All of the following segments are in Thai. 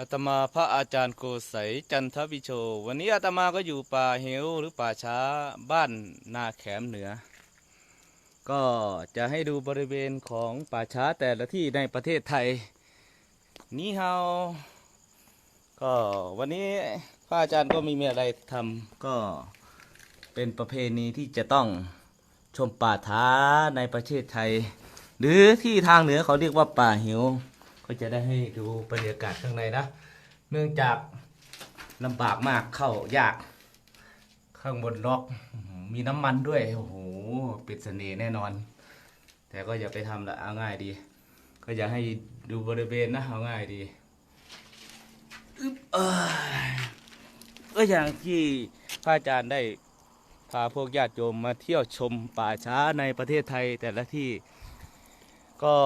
อาตมาพระอาจารย์โกไสยจันทวิโช วันนี้อาตมาก็อยู่ป่าเหวหรือป่าช้าบ้านนาแขมเหนือ ก็จะให้ดูบริเวณของป่าช้าแต่ละที่ในประเทศไทย นี่เฮาก็วันนี้พระอาจารย์ก็ไมีมีอะไรทำก็เป็นประเพณีที่จะต้องชมป่าท้าในประเทศไทย หรือที่ทางเหนือเขาเรียกว่าป่าเหว ก็จะได้ให้ดูบรรยากาศข้างในนะ เนื่องจากลำบากมากเข้ายาก ข้างบนล็อก มีน้ำมันด้วย โอ้โหปิดเสน่ห์แน่นอน แต่ก็อย่าไปทำละเอาง่ายดี ก็อยากให้ดูบริเวณนะเอาง่ายดีอึ๊บเอ้ยก็อย่างที่พระอาจารย์ได้พาพวกญาติโยมมาเที่ยวชมป่าช้าในประเทศไทยแต่ละที่ก็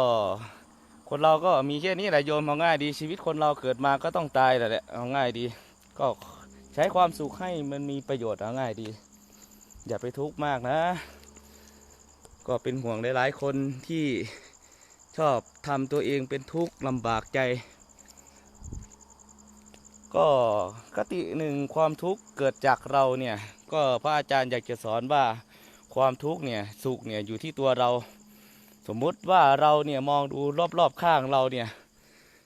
คนเราก็มีแค่นี้แหละโยมเอาง่ายดีชีวิตคนเราเกิดมาก็ต้องตายแหละละเอาง่ายดี ก็ใช้ความสุขให้มันมีประโยชน์เอาง่ายดี อย่าไปทุกข์มากนะ ก็เป็นห่วงหลายๆคนที่ชอบทำตัวเองเป็นทุกข์ลำบากใจ ก็คติหนึ่งความทุกข์เกิดจากเราเนี่ย ก็พระอาจารย์อยากจะสอนว่าความทุกข์เนี่ยสุขเนี่ยอยู่ที่ตัวเรา มมุติว่าเราเนี่ยมองดูรอบๆข้างเราเนี่ย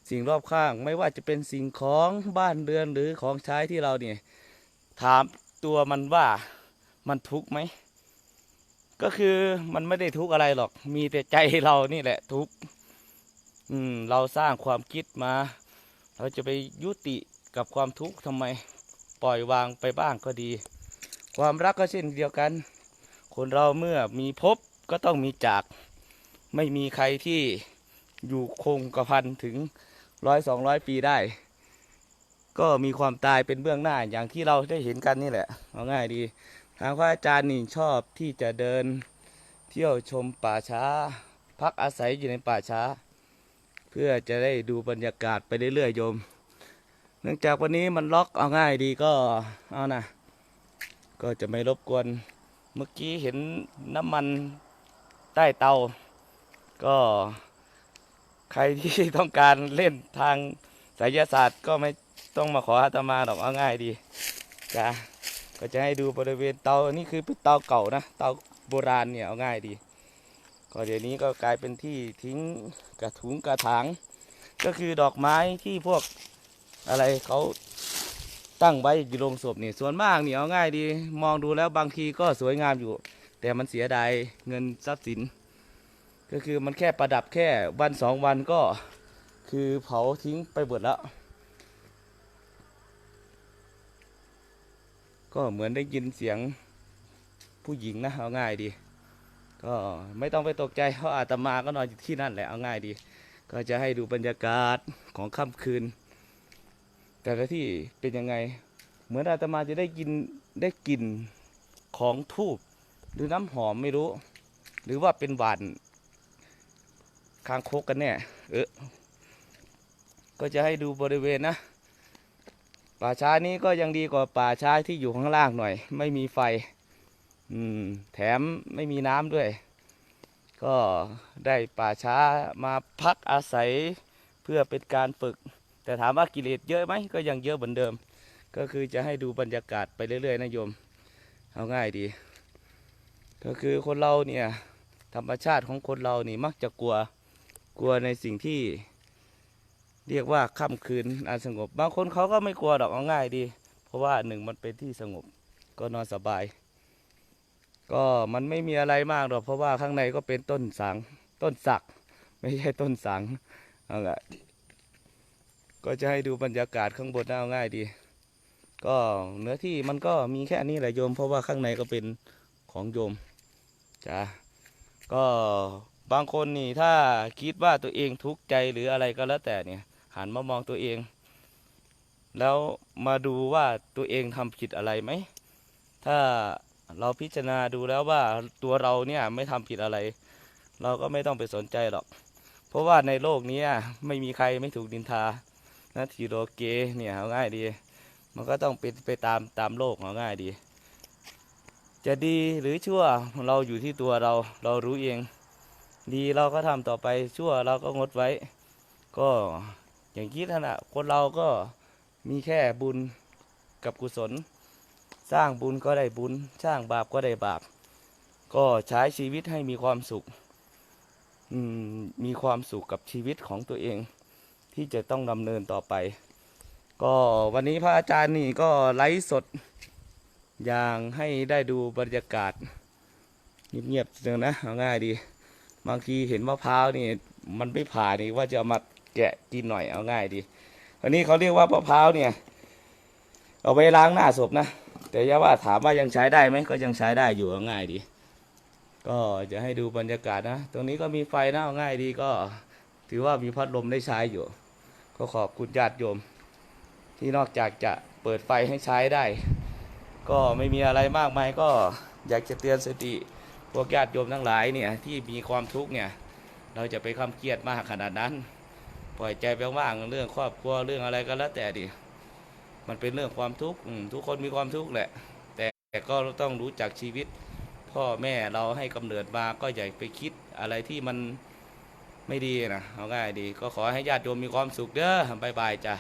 สิ่งรอบข้างไม่ว่าจะเป็นสิ่งของบ้านเรือนหรือของใช้ที่เราเนี่ยถามตัวมันว่ามันทุกข์ไหมก็คือมันไม่ได้ทุกข์อะไรหรอก มีแต่ใจเรานี่แหละทุกข์อืมเราสร้างความคิดมา เราจะไปยุติกับความทุกข์ทำไมปล่อยวางไปบ้างก็ดี ความรักก็เช่นเดียวกัน คนเราเมื่อมีพบก็ต้องมีจาก ไม่มีใครที่อยู่คงกระพันถึงร้อยสองร้อยปีได้ ก็มีความตายเป็นเบื้องหน้าอย่างที่เราได้เห็นกันนี่แหละเอาง่ายดี ทางพระอาจารย์นี่ชอบที่จะเดินเที่ยวชมป่าช้า พักอาศัยอยู่ในป่าช้า เพื่อจะได้ดูบรรยากาศไปเรื่อยๆโยม เนื่องจากวันนี้มันล็อกเอาง่ายดีก็เอานะก็จะไม่รบกวน เมื่อกี้เห็นน้ำมันใต้เตา ก็ใครที่ต้องการเล่นทางไสยศาสตร์ก็ไม่ต้องมาขออาตมาหรอกเอาง่ายดีจ้ะก็จะให้ดูบริเวณเตานี่คือเป็นเตาเก่านะเตาโบราณเนี่ยเอาง่ายดีก็เดี๋ยวนี้ก็กลายเป็นที่ทิ้งกระถุงกระถางก็คือดอกไม้ที่พวกอะไรเขาตั้งไว้อยู่โรงศพนี่ส่วนมากเนี่ยเอาง่ายดี มองดูแล้วบางทีก็สวยงามอยู่ แต่มันเสียดายเงินทรัพย์สิน ก็คือมันแค่ประดับแค่วันสองวันก็คือเผาทิ้งไปหมดแล้ว ก็เหมือนได้ยินเสียงผู้หญิงนะเอาง่ายดี ก็ไม่ต้องไปตกใจเพราะอาตมาก็นอนอยู่ที่นั่นแหละเอาง่ายดี ก็จะให้ดูบรรยากาศของค่ำคืน แต่ละที่เป็นยังไง เหมือนอาตมาจะได้กินได้กลิ่นของทูบหรือน้ำหอมไม่รู้ หรือว่าเป็นหวาน คางคกกันแน่เออก็จะให้ดูบริเวณนะ ป่าช้านี้ก็ยังดีกว่าป่าช้าที่อยู่ข้างล่างหน่อย ไม่มีไฟ อืม แถมไม่มีน้ำด้วย ก็ได้ป่าช้ามาพักอาศัยเพื่อเป็นการฝึก แต่ถามว่ากิเลสเยอะไหมก็ยังเยอะเหมือนเดิม ก็คือจะให้ดูบรรยากาศไปเรื่อยๆนะโยม เอาง่ายดี ก็คือคนเราเนี่ยธรรมชาติของคนเรานี่มักจะกลัว กลัวในสิ่งที่ เรียกว่าค่ำคืนอันสงบ บางคนเขาก็ไม่กลัวดอกเอาง่ายดี เพราะว่าหนึ่งมันเป็นที่สงบ ก็นอนสบาย ก็มันไม่มีอะไรมากหรอกเพราะว่าข้างในก็เป็นต้นสังต้นสัก ไม่ใช่ต้นสังเอาละก็จะให้ดูบรรยากาศข้างบนเอาง่ายดี ก็เนื้อที่มันก็มีแค่นี้แหละโยม เพราะว่าข้างในก็เป็นของโยมจ้ะก็ บางคนนี่ถ้าคิดว่าตัวเองทุกข์ใจหรืออะไรก็แล้วแต่เนี่ย หันมามองตัวเอง แล้วมาดูว่าตัวเองทำผิดอะไรไหม ถ้าเราพิจารณาดูแล้วว่าตัวเราเนี่ยไม่ทำผิดอะไร เราก็ไม่ต้องไปสนใจหรอก เพราะว่าในโลกนี้ไม่มีใครไม่ถูกดินทานะทีโรเกเนี่ยเอาง่ายดี มันก็ต้องเป็นไปตามตามโลกเอาง่ายดี จะดีหรือชั่วเราอยู่ที่ตัวเราเรารู้เอง ดีเราก็ทำต่อไปชั่วเราก็งดไว้ ก็อย่างคิดนั่นแหะคนเราก็มีแค่บุญกับกุศล สร้างบุญก็ได้บุญ สร้างบาปก็ได้บาป ก็ใช้ชีวิตให้มีความสุขมมีความสุขกับชีวิตของตัวเอง ที่จะต้องดำเนินต่อไป ก็วันนี้พระอาจารย์นี่ก็ไลฟ์สด อย่างให้ได้ดูบรรยากาศ เงียบๆเนนะเอาง่ายดี บางทีเห็นมะพร้าวนี่ มันไม่ผ่านี่ว่าจะเอามาแกะกินหน่อยเอาง่ายดีวันนี้เขาเรียกว่ามะพร้าวเนี่ย เอาไปล้างหน้าศพนะแต่ย่าว่าถามว่ายังใช้ได้ไหมก็ยังใช้ได้อยู่เอาง่ายดี ก็จะให้ดูบรรยากาศนะ ตรงนี้ก็มีไฟนะเอาง่ายดีก็ ถือว่ามีพัดลมได้ใช้อยู่ ก็ขอบคุณญาติโยม ที่นอกจากจะเปิดไฟให้ใช้ได้ ก็ไม่มีอะไรมากมายก็อยากจะเตือนสติ พวกญาติโยมทั้งหลายเนี่ยที่มีความทุกข์เนี่ยเราจะไปคำเครียดมากขนาดนั้น ปล่อยใจไปว่างๆเรื่องครอบครัวเรื่องอะไรก็แล้วแต่ดิมันเป็นเรื่องความทุกข์ทุกคนมีความทุกข์แหละ แต่ก็ต้องรู้จักชีวิต พ่อแม่เราให้กำเนิดมาก็อย่าไปคิดอะไรที่มันไม่ดีนะเอาง่ายดี ก็ขอให้ญาติโยมมีความสุขเด้อบายบายจ้ะ